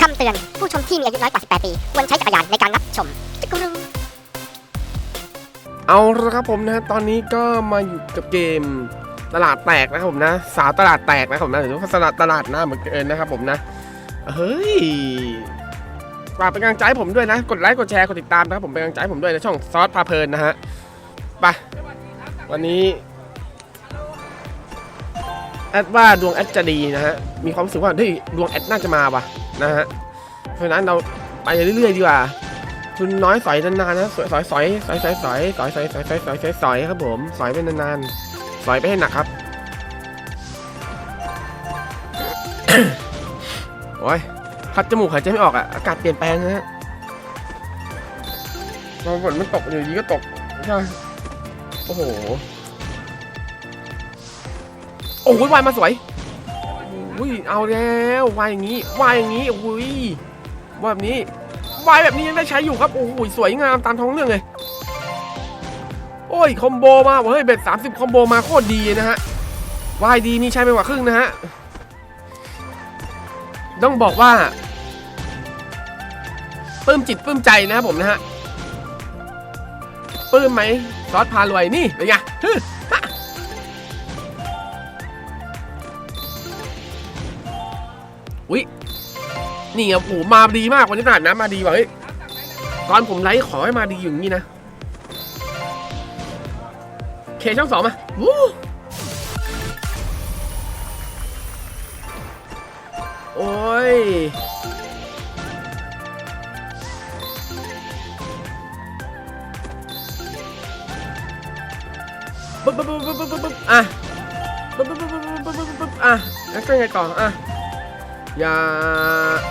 คำเตือน ผู้ชมที่มีอายุน้อยกว่า 18 ปีควรใช้จักรยานในการรับชมจักรุงเอาละครับผมนะตอนนี้ก็มาอยู่กับเกมตลาดแตกนะครับผมนะ สาวตลาดแตกนะครับผมนะหรือว่าตลาดตลาดหน้าเหมือนเกินนะครับผมนะเฮ้ยฝากเป็นกำลังใจผมด้วยนะ กดไลค์กดแชร์กดติดตามนะครับผมเป็นกำลังใจผมด้วยในช่องซอสพาเพลินนะฮะไปวันนี้แอดว่าดวงแอดจะดีนะฮะมีความรู้สึกว่าเฮ้ยดวงแอดน่าจะมาว่ะ นะฮะเพราะฉะนั้นเราไปเรื่อยๆดีกว่า ทุนน้อยสอยนานๆนะสอยสอยสอยสอยสอยสอยสอยสอยสอยสอยสอยสอยสอยครับผมสอยไปนานๆสอยไปให้หนักครับโอ้ยคัดจมูกหายใจไม่ออกอะอากาศเปลี่ยนแปลงนะฮะตอนฝนมันตกอยู่ดีก็ตกใช่โอ้โหโอ้ยวายมาสวย อุ้ยเอาแล้ววายอย่างนี้วายอย่างนี้อุ้ยวายแบบนี้วายแบบนี้ยังได้ใช้อยู่ครับโอ้โหสวยงามตามท้องเรื่องเลยโอ้ยคอมโบมาเฮ้ยเบ็ด30คอมโบมาโคตรดีนะฮะวายดีมีใช้ไปกว่าครึ่งนะฮะต้องบอกว่าปลื้มจิตปลื้มใจนะครับผมนะฮะปลื้มไหมซอสพารวยนี่เป็นไง อุ๊ยนี่ไงโอ้มาดีมากวันนี้ตลาดน้ำมาดีว่ะเฮ้ยตอนผมไลฟ์ขอให้มาดีอย่างนี้นะเคช่องสองมาวู้โอ้ยปึ๊บปึ๊บปึ๊บปึ๊บปึ๊บอะปึ๊บปึ๊บปึ๊บปึ๊บปึ๊บปึ๊บปึ๊บอะแล้วก็ไงต่ออะ อย่า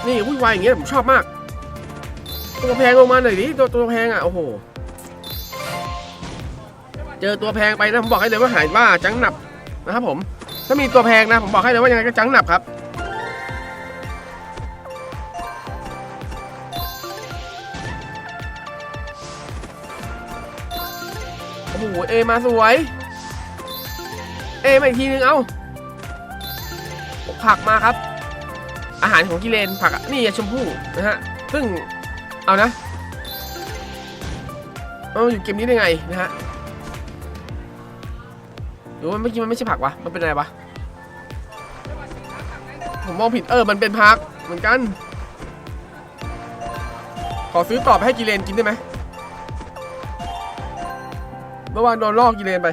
นี่วุ่นวายอย่างเงี้ยผมชอบมาก ตัวแพงลงมาหน่อยดิตัวตัวแพงอะ โอ้โห เจอตัวแพงไปนะ ผมบอกให้เลยว่าหายว่าจังหนับนะครับผม ถ้ามีตัวแพงนะ ผมบอกให้เลยว่ายังไงก็จังหนับครับโอ้โหเอมาสวย เอมาอีกทีนึงเอ้าผักมาครับ อาหารของกิเลนผักนี่ชมพู่นะฮะซึ่งเอานะเอาอยู่เกมนี้ได้ไงนะฮะหรือว่าเมื่อกี้มันไม่ใช่ผักวะมันเป็นอะไรวะผมมองผิดเออมันเป็นผักเหมือนกัน ขอซื้อต่อไปให้กิเลนกินได้ไหมเมื่อวานโดนลอกกิเลนไป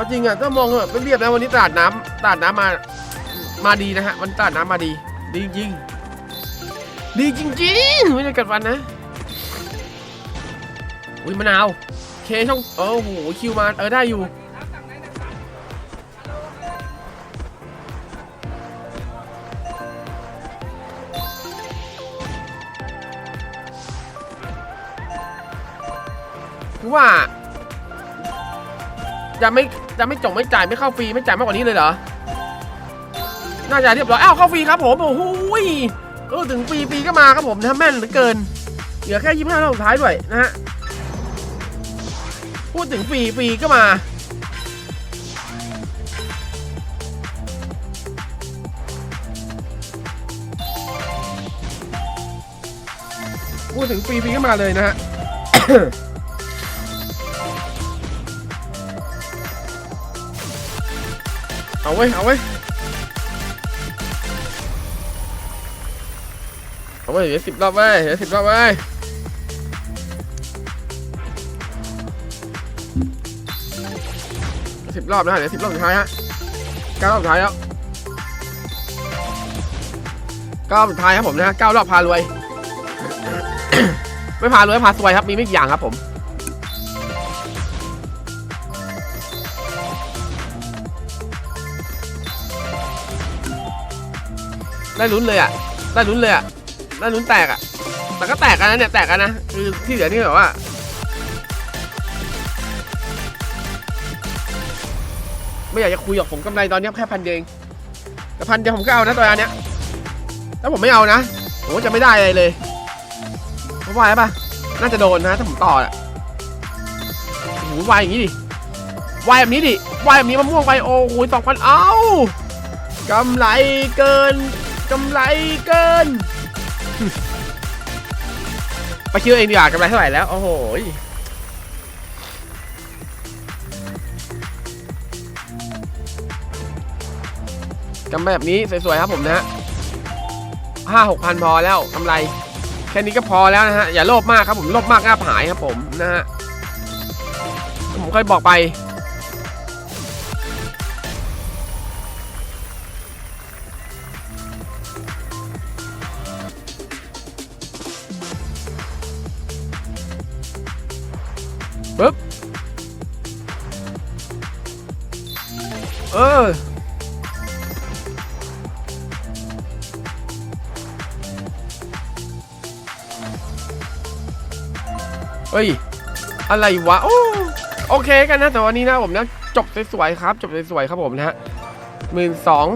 เอาจริงอะถ้ามองเหอะไม่เรียบนะวันนี้ตลาดน้ำตลาดน้ำมามาดีนะฮะวันตลาดน้ำมาดี ดีจริงดีจริงๆไม่ได้กัดฟันนะอุ้ยมะนาวเคช่องโอ้โหคิวมาเออได้อยู่คือว่าจะไม่ จะไม่จงไม่จ่ายไม่เข้าฟรีไม่จ่ายมากกว่านี้เลยเหรอ น่าจะเรียบร้อยอ้าวเข้าฟรีครับผมโอ้โหยเออถึงฟรีฟรีก็มาครับผมนะแม่นเหลือเกิน เหลือแค่ยี่ห้ารอบสุดท้ายด้วยนะฮะพูดถึงฟรีฟรีก็มาพูดถึงฟรีฟรีก็มาเลยนะฮะ เอาไว้เอาไว้เอาไว้เหลือสิบรอบเว้เหลือสิบรอบเว้สิบรอบนะเหลือสิบรอบสุดท้ายฮะเก้ารอบสุดท้ายแล้วเก้ารอบสุดท้ายครับผมนะฮะเก้ารอบพารวย ไม่พารวยพาสวยครับมีไม่กี่อย่างครับผม ได้ลุ้นเลยอะ ได้ลุ้นเลยอะ ได้ลุ้นแตกอะ แต่ก็แตกกันนะเนี่ยแตกกันนะ คือที่เหลือนี่แบบว่า ไม่อยากจะคุยหรอกผมกำไรตอนนี้แค่พันเดียวเองแต่พันเดียวผมก็เอานะตัวอันเนี้ยถ้าผมไม่เอานะผมก็จะไม่ได้อะไรเลยเพราะว่าอะไรปะน่าจะโดนนะถ้าผมต่ออะอืโหวายอย่างนี้ดิวายแบบนี้ดิวายแบบนี้มะม่วงไปโอ้โหสองพันเอ้ากำไรเกิน กำไรเกิน ไปคิดเอเองดีกว่ากำไรเท่าไหร่แล้ว โอ้โหกำไรแบบนี้สวยๆครับผมนะฮะห้าหกพันพอแล้วกำไร แค่นี้ก็พอแล้วนะฮะ อย่าโลภมากครับผม โลภมากก็หายครับผมนะฮะ ผมเคยบอกไป เออเฮ้ย อะไรวะ โอ้ โอเคกันนะ แต่วันนี้นะผมนะจบสวยๆครับ จบสวยๆครับผมนะฮะหมื่นสอง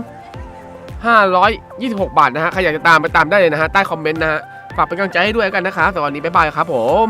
ห้าร้อยยี่สิบหกบาทนะฮะ ใครอยากจะตามไปตามได้เลยนะฮะ ใต้คอมเมนต์นะฮะ ฝากเป็นกำลังใจให้ด้วยกันนะครับแต่วันนี้บ๊ายบายครับผม